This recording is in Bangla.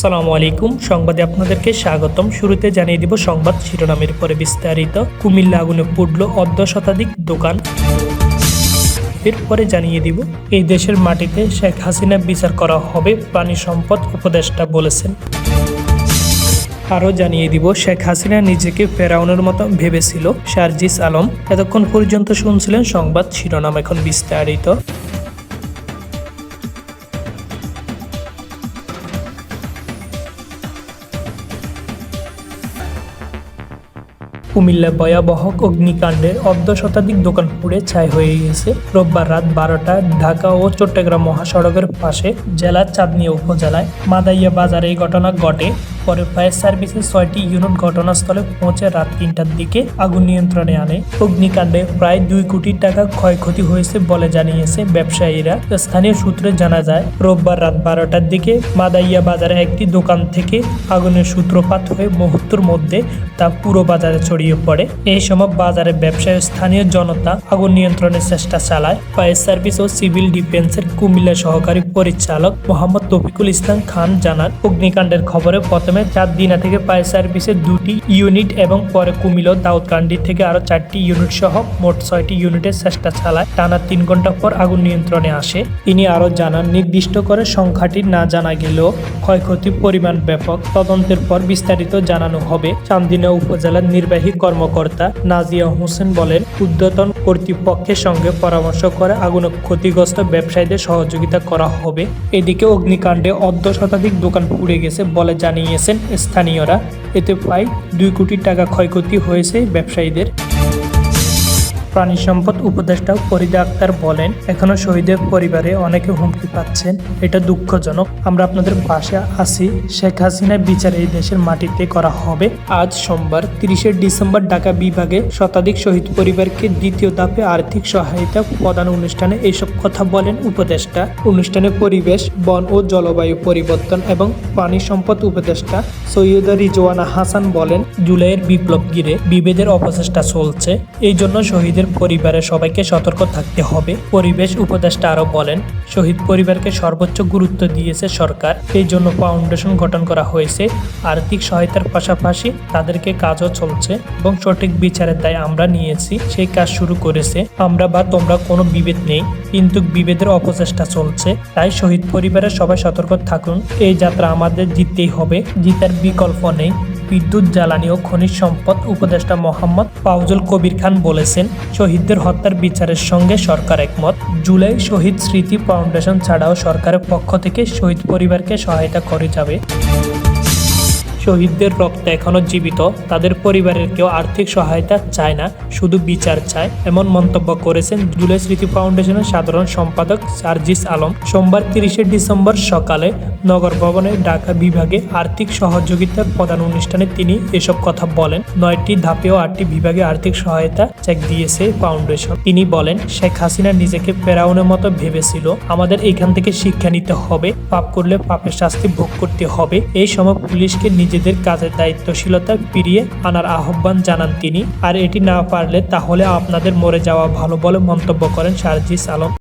আসসালামু আলাইকুম। সংবাদে আপনাদেরকে স্বাগতম। শুরুতে জানিয়ে দিব সংবাদ শিরোনামের পরে বিস্তারিত। কুমিল্লা আগুনে পুড়ল অর্ধ শতাধিক দোকান। এরপরে জানিয়ে দিব, এই দেশের মাটিতে শেখ হাসিনা বিচার করা হবে প্রাণী সম্পদ উপদেষ্টা বলেছেন। আরও জানিয়ে দিব, শেখ হাসিনা নিজেকে ফেরাউনের মতো ভেবেছিল। শারজিস আলম, এতক্ষণ পর্যন্ত শুনছিলেন সংবাদ শিরোনাম। এখন বিস্তারিত। কুমিল্লা ভয়াবহ অগ্নিকাণ্ডে অর্ধ শতাধিক দোকান পুড়ে ছাই হয়ে গেছে। রোববার রাত বারোটা ঢাকা ও চট্টগ্রাম মহাসড়কের পাশে জেলার চাঁদনিয়া উপজেলায় মাদাইয়া বাজারে এই ঘটনা ঘটে। পরে ফায়ার সার্ভিসের ছয়টি ইউনিট ঘটনাস্থলে পৌঁছে রাত তিনটার দিকে আগুন নিয়ন্ত্রণে আনে। অগ্নিকাণ্ডে প্রায় দুই কোটি টাকা ক্ষয়ক্ষতি হয়েছে বলে জানিয়েছে ব্যবসায়ীরা। স্থানীয় সূত্রে জানা যায়, রোববার রাত বারোটার দিকে মাদাইয়া বাজারে একটি দোকান থেকে আগুনের সূত্রপাত হয়ে মুহূর্তের মধ্যে তা পুরো বাজারে ছড়িয়ে পড়ে। এই সময় বাজারে ব্যবসায়ী স্থানীয় জনতা আগুন নিয়ন্ত্রণের চেষ্টা চালায়। ফায়ার সার্ভিস ও সিভিল ডিফেন্সের কুমিল্লা সহকারী পরিচালক মোহাম্মদ তফিকুল ইসলাম খান জানান, অগ্নিকাণ্ডের খবরে প্রথমে চার দিনা থেকে ফায়ার সার্ভিসের দুটি ইউনিট এবং পরে কুমিল্লা দাউদকান্দি থেকে আরও চারটি ইউনিট সহ মোট ছয়টি ইউনিটের চেষ্টা চালায়। টানা তিন ঘণ্টা পর আগুন নিয়ন্ত্রণে আসে। তিনি আরও জানান, নির্দিষ্ট করে সংখ্যাটি না জানা গেলেও ক্ষয়ক্ষতির পরিমাণ ব্যাপক। তদন্তের পর বিস্তারিত জানানো হবে। চান্দিনা উপজেলার নির্বাহী কর্মকর্তা নাজিয়া হোসেন বলেন, উদ্যতন কর্তৃপক্ষের সঙ্গে পরামর্শ করে আগুন ক্ষতিগ্রস্ত ব্যবসায়ীদের সহযোগিতা করা হবে। এদিকে অগ্নিকাণ্ডে অর্ধ শতাধিক দোকান পুড়ে গেছে বলে জানিয়েছেন স্থানীয়রা। এতে প্রায় দুই কোটি টাকা ক্ষয়ক্ষতি হয়েছে ব্যবসায়ীদের। প্রাণী সম্পদ উপদেষ্টা ফরিদা আক্তার বলেন, এখনও শহীদের পরিবারে অনেকে হুমকি পাচ্ছেন। এটা দুঃখজনক। আমরা আপনাদের পাশে আছি। শেখ হাসিনার বিচার এই দেশের মাটিতে করা হবে। আজ সোমবার, তিরিশে ডিসেম্বর, ঢাকা বিভাগে শতাধিক শহীদ পরিবারকে দ্বিতীয় ধাপে আর্থিক সহায়তা প্রদান অনুষ্ঠানে এইসব কথা বলেন উপদেষ্টা। অনুষ্ঠানে পরিবেশ, বন ও জলবায়ু পরিবর্তন এবং পানি সম্পদ উপদেষ্টা সৈয়দা রিজওয়ানা হাসান বলেন, জুলাইয়ের বিপ্লব ঘিরে বিভেদের অপচেষ্টা চলছে। এই জন্য শহীদের পরিবারের সবাইকে সতর্ক থাকতে হবে। পরিবেশ উপদেষ্টা আরও বলেন, শহীদ পরিবারকে সর্বোচ্চ গুরুত্ব দিয়েছে সরকার। এই জন্য ফাউন্ডেশন গঠন করা হয়েছে। আর্থিক সহায়তার পাশাপাশি তাদেরকে কাজও চলছে এবং সঠিক বিচারের দায় আমরা নিয়েছি। সেই কাজ শুরু করেছে। আমরা বা তোমরা কোনো বিভেদ নেই, কিন্তু বিভেদের অপচেষ্টা চলছে। তাই শহীদ পরিবারের সবাই সতর্ক থাকুন। এই যাত্রা আমাদের জিততেই হবে। জিতার বিকল্প নেই। বিদ্যুৎ জ্বালানি ও খনিজ সম্পদ উপদেষ্টা মোহাম্মদ ফাউজুল কবির খান বলেছেন, শহীদদের হত্যার বিচারের সঙ্গে সরকার একমত। জুলাই শহীদ স্মৃতি ফাউন্ডেশন ছাড়াও সরকারের পক্ষ থেকে শহীদ পরিবারকে সহায়তা করে যাবে। শহীদদের রক্ত এখনও জীবিত, তাদের পরিবারের কেউ আর্থিক সহায়তা চায় না, শুধু বিচার চায়, এমন মন্তব্য করেছেন জুলাই স্মৃতি ফাউন্ডেশনের সাধারণ সম্পাদক সার্জিস আলম। সোমবার তিরিশে ডিসেম্বর সকালে নগর ভবনে ঢাকা বিভাগে আর্থিক সহযোগিতার প্রধান অনুষ্ঠানে তিনি এসব কথা বলেন। নয়টি ধাপে ও আটটি বিভাগে আর্থিক সহায়তা চেক দিয়েছে ফাউন্ডেশন। তিনি বলেন, শেখ হাসিনা নিজেকে ফেরাউনের মতো ভেবেছিল, আমাদের এখান থেকে শিক্ষা নিতে হবে, পাপ করলে পাপের শাস্তি ভোগ করতে হবে, এই সময় পুলিশকে নিজেদের কাজের দায়িত্বশীলতা ফিরিয়ে আনার আহ্বান জানান তিনি। আর এটি না পারলে তাহলে আপনাদের মরে যাওয়া ভালো বলে মন্তব্য করেন শারজিস আলম।